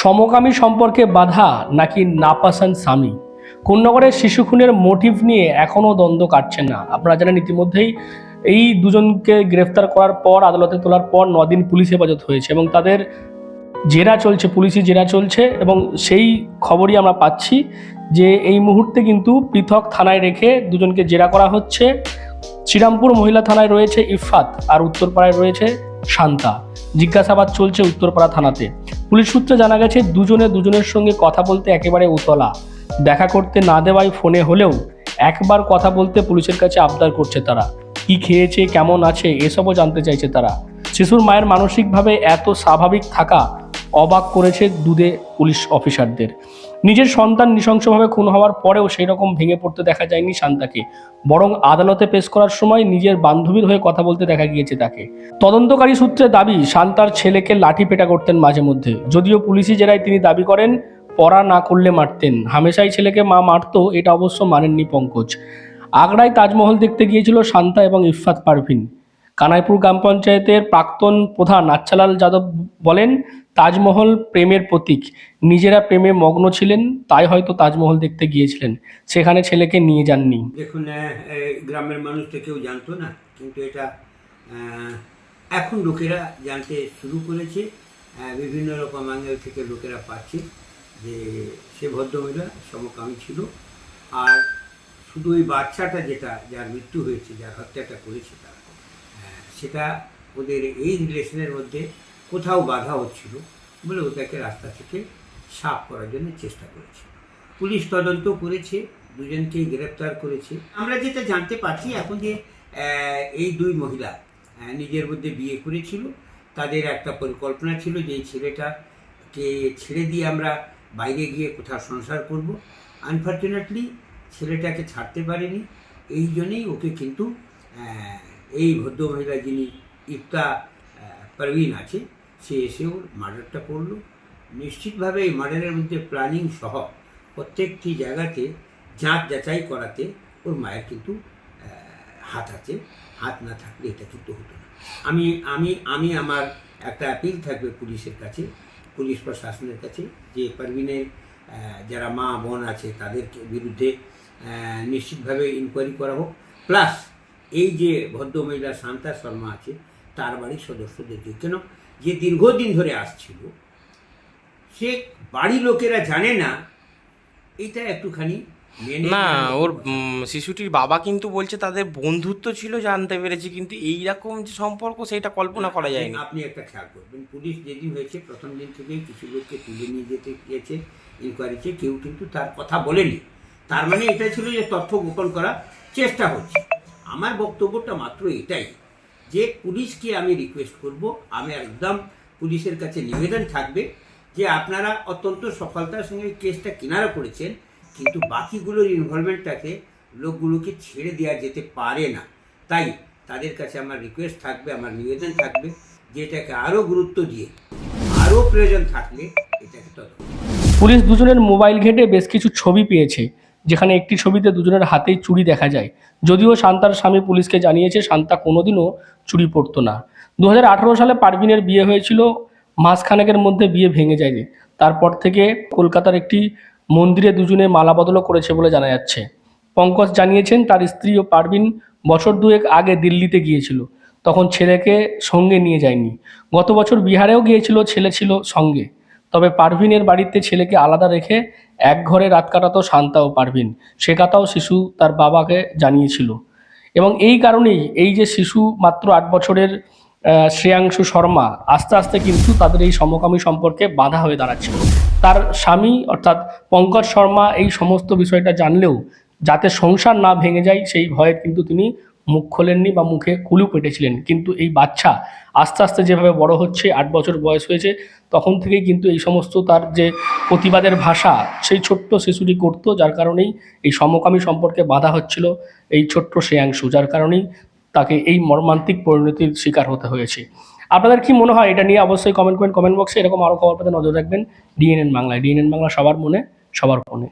সমকামী সম্পর্কে বাধা নাকি নাপাসান স্বামী? কোন্নগরের শিশু খুনের মোটিভ নিয়ে এখনও দ্বন্দ্ব কাটছে না। আপনারা জানেন ইতিমধ্যেই এই দুজনকে গ্রেফতার করার পর, আদালতে তোলার পর নদিন পুলিশ হেফাজত হয়েছে এবং তাদের জেরা চলছে, পুলিশি জেরা চলছে এবং সেই খবরই আমরা পাচ্ছি যে এই মুহূর্তে কিন্তু পৃথক থানায় রেখে দুজনকে জেরা করা হচ্ছে। শ্রীরামপুর মহিলা থানায় রয়েছে ইফাত আর উত্তরপাড়ায় রয়েছে শান্তা। জিজ্ঞাসাবাদ চলছে উত্তরপাড়া থানাতে। পুলিশ সূত্রে জানা গেছে, দুজনে দুজনের সঙ্গে কথা বলতে একেবারে উতলা। দেখা করতে না দেওয়ায় ফোনে হলেও একবার কথা বলতে পুলিশের কাছে আবদার করছে তারা। কি খেয়েছে, কেমন আছে, এসবও জানতে চাইছে তারা। শিশুর মায়ের মানসিকভাবে এত স্বাভাবিক থাকা অবাক করেছে দুধে পুলিশ অফিসারদের। নিজের সন্তান নৃশংসভাবে খুন হওয়ার পরেও সেই রকম ভেঙে পড়তে দেখা যায়নি শান্তাকে। বরং আদালতে পেশ করার সময় নিজের বান্ধবীর হয়ে কথা বলতে দেখা গিয়েছে তাকে। তদন্তকারী সূত্রে দাবি, শান্তার ছেলেকে লাঠি পেটা করতেন মাঝে মধ্যে। যদিও পুলিশি জেরায় তিনি দাবি করেন, পড়া না করলে মারতেন। হামেশাই ছেলেকে মা মারতো, এটা অবশ্য মানেননি পঙ্কজ। আগ্রায় তাজমহল দেখতে গিয়েছিল শান্তা এবং ইফফাত পারভিন। কানাইপুর গ্রাম পঞ্চায়েতের প্রাক্তন প্রধান আচ্ছালাল যাদব বলেন তাজমহল প্রেমের প্রতীক। নিজেরা প্রেমে মগ্ন ছিলেন, তাই হয়তো তাজমহল দেখতে গিয়েছিলেন। সেখানে ছেলেকে নিয়ে যাননি। দেখুন গ্রামের মানুষ তো কেউ জানতো না, কিন্তু এটা এখন লোকেরা জানতে শুরু করেছে। বিভিন্ন রকম অ্যাঙ্গেল থেকে লোকেরা পাচ্ছে যে সে ভদ্রমহিলা সমকামী ছিল। আর শুধু ওই বাচ্চাটা যেটা, যার মৃত্যু হয়েছে, যার হত্যাটা করেছে তারা সেটা ওদের এই রিলেশনের মধ্যে কোথাও বাধা হচ্ছিল বলে ওটাকে রাস্তা থেকে সাফ করার জন্য চেষ্টা করেছে। পুলিশ তদন্ত করেছে, দুজনকেই গ্রেপ্তার করেছে। আমরা যেটা জানতে পারছি এখন যে এই দুই মহিলা নিজের মধ্যে বিয়ে করেছিল, তাদের একটা পরিকল্পনা ছিল যে এই ছেলেটাকে ছেড়ে দিয়ে আমরা বাইরে গিয়ে কোথাও সংসার করব। আনফর্চুনেটলি ছেলেটাকে ছাড়তে পারেনি। এই জন্যেই ওকে কিন্তু এই ভদ্রমহিলা যিনি ইফতা পারভিন আছে সে এসে ওর মার্ডারটা করল। নিশ্চিতভাবে এই মার্ডারের মধ্যে প্ল্যানিং সহ প্রত্যেকটি জায়গাতে যাঁচ যাচাই করাতে ওর মায়ের কিন্তু হাত আছে। হাত না থাকলে এটা কিন্তু হতো না। আমি আমি আমি আমার একটা অ্যাপিল থাকবে পুলিশের কাছে, পুলিশ প্রশাসনের কাছে যে পারভিনের যারা মা, বোন আছে তাদের বিরুদ্ধে নিশ্চিতভাবে ইনকোয়ারি করা হোক। প্লাস এই যে ভদ্রমহিলা শান্তা শর্মা আছে, তার বাড়ির সদস্যদেরকে। কেন? যে দীর্ঘদিন ধরে আসছিল সে বাড়ি লোকেরা জানে না এটা একটুখানি না ওর শিশুটির বাবা কিন্তু বলছে তাদের বন্ধুত্ব ছিল জানতে পেরেছি কিন্তু এই রকম যে সম্পর্ক সেটা কল্পনা করা যায়নি। আপনি একটা খেয়াল করবেন পুলিশ যেদিন হয়েছে প্রথম দিন থেকেই কিছু লোককে তুলে নিয়ে যেতে গিয়েছে ইনকোয়ারিতে কেউ কিন্তু তার কথা বলেনি। তার মানে এটা ছিল যে তথ্য গোপন করার চেষ্টা হচ্ছে। আমার বক্তব্যটা মাত্র এটাই। যে পুলিশকে আমি রিকোয়েস্ট করব, আমি একদম পুলিশের কাছে নিবেদন থাকবে যে আপনারা অত্যন্ত সফলতার সঙ্গে কেসটা কিনারা করেছেন, কিন্তু বাকিগুলোর ইনভলভমেন্টটাকে লোকগুলোকে ছেড়ে দেওয়া যেতে পারে না। তাই তাদের কাছে আমার রিকোয়েস্ট থাকবে, আমার নিবেদন থাকবে যে এটাকে আরও গুরুত্ব দিয়ে, আরও প্রয়োজন থাকলে এটাকে তদন্ত। পুলিশ দুজনের মোবাইল ঘেটে বেশ কিছু ছবি পেয়েছে। যেখানে একটি ছবিতে দুজনের হাতেই চুরি দেখা যায়। যদিও শান্তার স্বামী পুলিশকে জানিয়েছে, শান্তা কোনোদিনও চুরি পড়তো না। দু হাজার আঠারো সালে পারভিনের বিয়ে হয়েছিল, মাসখানেকের মধ্যে বিয়ে ভেঙে যায় তারপর থেকে কলকাতার একটি মন্দিরে দুজনে মালা বদলও করেছে বলে জানা যাচ্ছে। পঙ্কজ জানিয়েছেন, তার স্ত্রী ও পারভিন বছর দুয়েক আগে দিল্লিতে গিয়েছিল। তখন ছেলেকে সঙ্গে নিয়ে যায়নি। গত বছর বিহারেও গিয়েছিল, ছেলে ছিল সঙ্গে। তবে পারভিনের বাড়িতে ছেলেকে আলাদা রেখে এক ঘরে রাত কাটাতো শান্তা ও পারভিন। সে কথাও শিশু তার বাবাকে জানিয়েছিল। এবং এই কারণেই এই যে শিশু মাত্র আট বছরের শ্রেয়াংশু শর্মা আস্তে আস্তে কিন্তু তাদের এই সমকামী সম্পর্কে বাধা হয়ে দাঁড়াচ্ছিল। তার স্বামী অর্থাৎ পঙ্কজ শর্মা এই সমস্ত বিষয়টা জানলেও যাতে সংসার না ভেঙে যায় সেই ভয়ে কিন্তু তিনি মুখ খোলেননি বা মুখে কুলু কেটেছিলেন কিন্তু এই বাচ্চা আস্তে আস্তে যেভাবে বড় হচ্ছে, আট বছর বয়স হয়েছে, তখন থেকেই কিন্তু এই সমস্ত তার যে প্রতিবাদের ভাষা সেই ছোট্ট শিশুটি করতো, যার কারণেই এই সমকামী সম্পর্কে বাধা হচ্ছিল এই ছোট্ট শ্রেয়াংশু, যার কারণেই তাকে এই মর্মান্তিক পরিণতির শিকার হতে হয়েছে। আপনাদের কি মনে হয়? এটা নিয়ে অবশ্যই কমেন্ট করেন কমেন্ট বক্সে এরকম আরও খবর পেতে নজর রাখবেন। ডিএনএন বাংলায়। ডিএনএন বাংলা সবার মনে, সবার ফোনে।